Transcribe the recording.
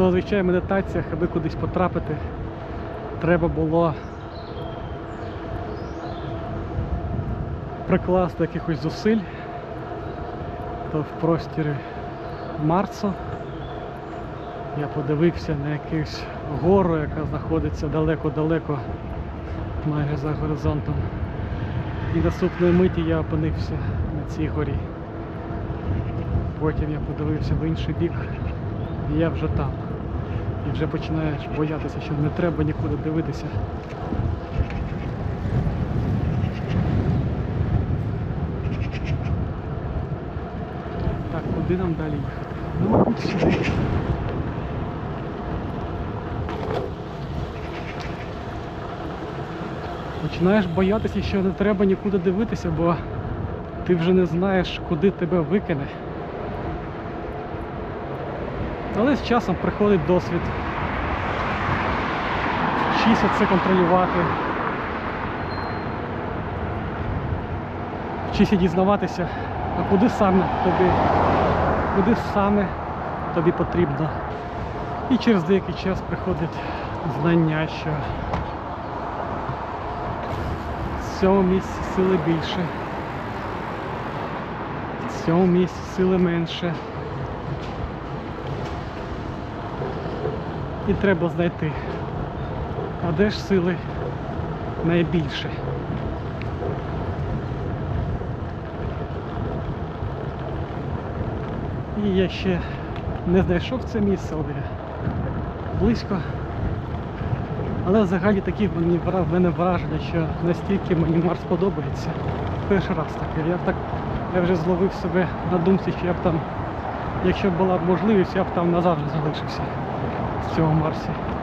зазвичай в медитаціях, аби кудись потрапити, треба було прикласти якихось зусиль, то в простірі Марсу я подивився на якусь гору, яка знаходиться далеко-далеко, майже за горизонтом. І наступної миті я опинився на цій горі. Потім я подивився в інший бік, і я вже там. Вже починаєш боятися, що не треба нікуди дивитися. Так, куди нам далі їхати? Ну, мабуть, сюди. Починаєш боятися, що не треба нікуди дивитися, бо ти вже не знаєш, куди тебе викине. Але з часом приходить досвід. Вчися це контролювати. Вчися дізнаватися, а куди саме тобі, куди саме тобі потрібно. І через деякий час приходить знання, що в цьому місці сили більше, в цьому місці сили менше. І треба знайти, а де ж сили найбільше. І я ще не знайшов це місце, але близько. Але взагалі такі в мене враження, що настільки мені Марс подобається. Перший раз таке. Я так я вже зловив себе на думці, що я б там, якщо б була б можливість, я б там назавжди залишився в цьому Марсі.